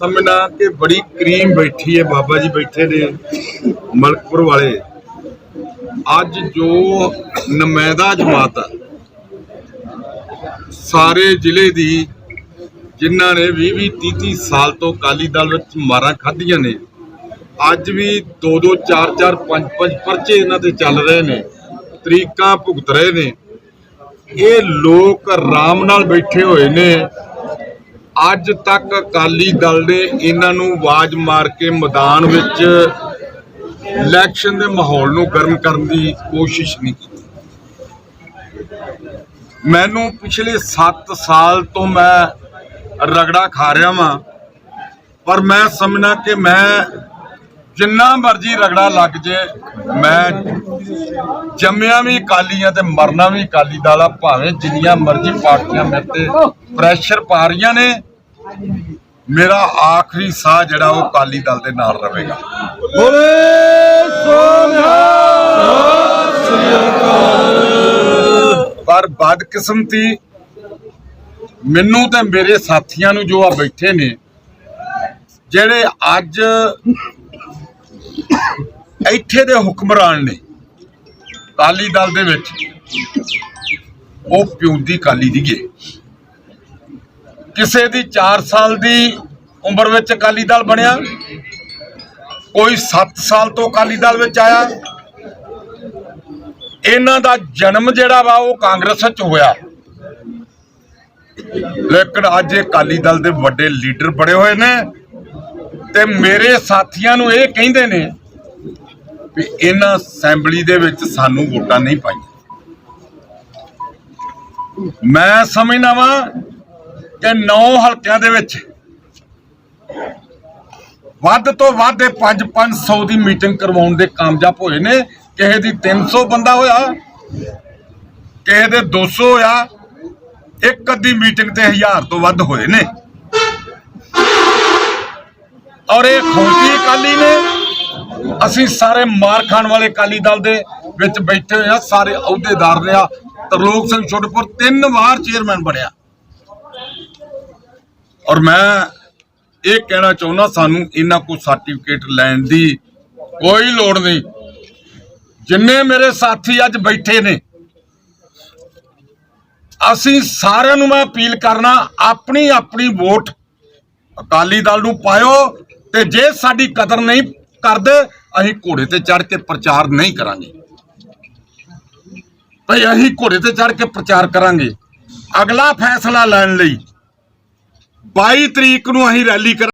ਸਮਝਣਾ ਕਿ ਬੜੀ ਕਰੀਮ ਬੈਠੀ ਹੈ, ਬਾਬਾ ਜੀ ਬੈਠੇ ਨੇ ਮਲਕਪੁਰ ਵਾਲੇ। ਅੱਜ ਜੋ ਨਮਾਇਦਾ ਜਮਾਤ ਆ, ਸਾਰੇ ਜ਼ਿਲ੍ਹੇ ਦੀ ਜਿਨ੍ਹਾਂ ਨੇ 20 20 30 30 ਸਾਲ ਤੋਂ ਅਕਾਲੀ ਦਲ ਵਿੱਚ ਮਾਰਾਂ ਖਾਧੀਆਂ ਨੇ, ਅੱਜ ਵੀ 2 2 4 4 5 5 ਪਰਚੇ ਇਹਨਾਂ ਤੇ ਚੱਲ ਰਹੇ ਨੇ, ਤਰੀਕਾਂ ਭੁਗਤ ਰਹੇ ਨੇ। ਇਹ ਲੋਕ ਆਰਾਮ ਨਾਲ ਬੈਠੇ ਹੋਏ ਨੇ। ਅੱਜ ਤੱਕ ਅਕਾਲੀ ਦਲ ਨੇ ਇਹਨਾਂ ਨੂੰ ਆਵਾਜ਼ ਮਾਰ ਕੇ ਮੈਦਾਨ ਵਿੱਚ ਇਲੈਕਸ਼ਨ ਦੇ ਮਾਹੌਲ ਨੂੰ ਗਰਮ ਕਰਨ ਦੀ ਕੋਸ਼ਿਸ਼ ਨਹੀਂ ਕੀਤੀ। ਮੈਨੂੰ ਪਿਛਲੇ 7 ਸਾਲ ਤੋਂ ਮੈਂ ਰਗੜਾ ਖਾ ਰਿਹਾ ਵਾਂ, ਪਰ ਮੈਂ ਸਮਝਣਾ ਕਿ ਮੈਂ ਜਿੰਨਾ ਮਰਜ਼ੀ ਰਗੜਾ ਲੱਗ ਜੇ, ਮੈਂ ਜੰਮਿਆ ਵੀ ਅਕਾਲੀ ਆ ਤੇ ਮਰਨਾ ਵੀ ਅਕਾਲੀ ਦਲ ਆ, ਭਾਵੇਂ ਜਿੰਨੀਆਂ ਮਰਜ਼ੀ ਪਾਰਟੀਆਂ ਮੇਰੇ ਤੇ ਪ੍ਰੈਸ਼ਰ ਪਾ ਰਹੀਆਂ ਨੇ ਮੇਰਾ ਆਖਰੀ ਸਾਹ ਜਿਹੜਾ ਉਹ ਅਕਾਲੀ ਦਲ ਦੇ ਨਾਲ ਰਹੇਗਾ। ਪਰ ਬਦਕਿਸਮਤੀ ਮੈਨੂੰ ਤੇ ਮੇਰੇ ਸਾਥੀਆਂ ਨੂੰ ਜੋ ਆ ਬੈਠੇ ਨੇ ਜਿਹੜੇ ਅੱਜ ਇੱਥੇ ਦੇ ਹੁਕਮਰਾਨ ਨੇ ਅਕਾਲੀ ਦਲ ਦੇ ਵਿੱਚ ਉਹ ਪਿਉਂਦੀ ਕਾਲੀ ਦੀਏ ਕਿਸੇ ਦੀ 4 ਸਾਲ ਦੀ ਉਮਰ ਵਿੱਚ ਅਕਾਲੀ ਦਲ ਬਣਿਆ, ਕੋਈ 7 ਸਾਲ ਤੋਂ ਅਕਾਲੀ ਦਲ ਵਿੱਚ ਆਇਆ। ਇਹਨਾਂ ਦਾ ਜਨਮ ਜਿਹੜਾ ਵਾ ਉਹ ਕਾਂਗਰਸ ਵਿੱਚ ਹੋਇਆ। ਲੇਕਿਨ ਅੱਜ ਇਹ ਅਕਾਲੀ ਦਲ ਦੇ ਵੱਡੇ ਲੀਡਰ ਬੜੇ ਹੋਏ ਨੇ ਤੇ ਮੇਰੇ ਸਾਥੀਆਂ ਨੂੰ ਇਹ ਕਹਿੰਦੇ ਨੇ ਵੀ ਇਹਨਾਂ ਅਸੈਂਬਲੀ ਦੇ ਵਿੱਚ ਸਾਨੂੰ ਵੋਟਾਂ ਨਹੀਂ ਪਾਈਆਂ। ਮੈਂ ਸਮਝਦਾ ਵਾਂ ਕਿ 9 ਹਲਕਿਆਂ ਦੇ ਵਿੱਚ ਵੱਧ ਤੋਂ ਵੱਧ ਇਹ 5-500 ਦੀ ਮੀਟਿੰਗ ਕਰਵਾਉਣ ਦੇ ਕਾਮਯਾਬ ਹੋਏ ਨੇ। ਕਿਸੇ ਦੀ 300 ਬੰਦਾ ਹੋਇਆ, ਕਿਸੇ ਦੇ 200 ਹੋਇਆ, ਇੱਕ ਅੱਧੀ ਮੀਟਿੰਗ ਤੇ 1000 ਤੋਂ ਵੱਧ ਹੋਏ ਨੇ। ਔਰ ਇਹ ਖੋਤੀ ਅਕਾਲੀ ਨੇ। ਅਸੀਂ ਸਾਰੇ ਮਾਰ ਖਾਣ ਵਾਲੇ ਅਕਾਲੀ ਦਲ ਦੇ ਵਿੱਚ ਬੈਠੇ ਹੋਏ ਆ ਸਾਰੇ ਅਹੁਦੇਦਾਰ ਨੇ ਆ। ਤਰਲੋਕ ਸਿੰਘ ਛੋਟਪੁਰ ਤਿੰਨ ਵਾਰ ਚੇਅਰਮੈਨ ਬਣਿਆ। ਔਰ ਮੈਂ ਇਹ ਕਹਿਣਾ ਚਾਹੁੰਦਾ, ਸਾਨੂੰ ਇਹਨਾਂ ਕੋ ਸਰਟੀਫਿਕੇਟ ਲੈਣ ਦੀ ਕੋਈ ਲੋੜ ਨਹੀਂ। ਜਿੰਨੇ ਮੇਰੇ ਸਾਥੀ ਅੱਜ ਬੈਠੇ ਨੇ, ਅਸੀਂ ਸਾਰਿਆਂ ਨੂੰ ਮੈਂ ਅਪੀਲ ਕਰਨਾ ਆਪਣੀ ਆਪਣੀ ਵੋਟ ਅਕਾਲੀ ਦਲ ਨੂੰ ਪਾਇਓ ਤੇ ਜੇ ਸਾਡੀ ਕਦਰ ਨਹੀਂ ਕਰਦੇ, ਅਸੀਂ ਘੋੜੇ ਤੇ ਚੜ ਕੇ ਪ੍ਰਚਾਰ ਨਹੀਂ ਕਰਾਂਗੇ। ਭਈ ਅਸੀਂ ਘੋੜੇ ਤੇ ਚੜ ਕੇ ਪ੍ਰਚਾਰ ਕਰਾਂਗੇ। ਅਗਲਾ ਫੈਸਲਾ ਲੈਣ ਲਈ 22 ਤਰੀਕ ਨੂੰ ਅਸੀਂ ਰੈਲੀ ਕਰ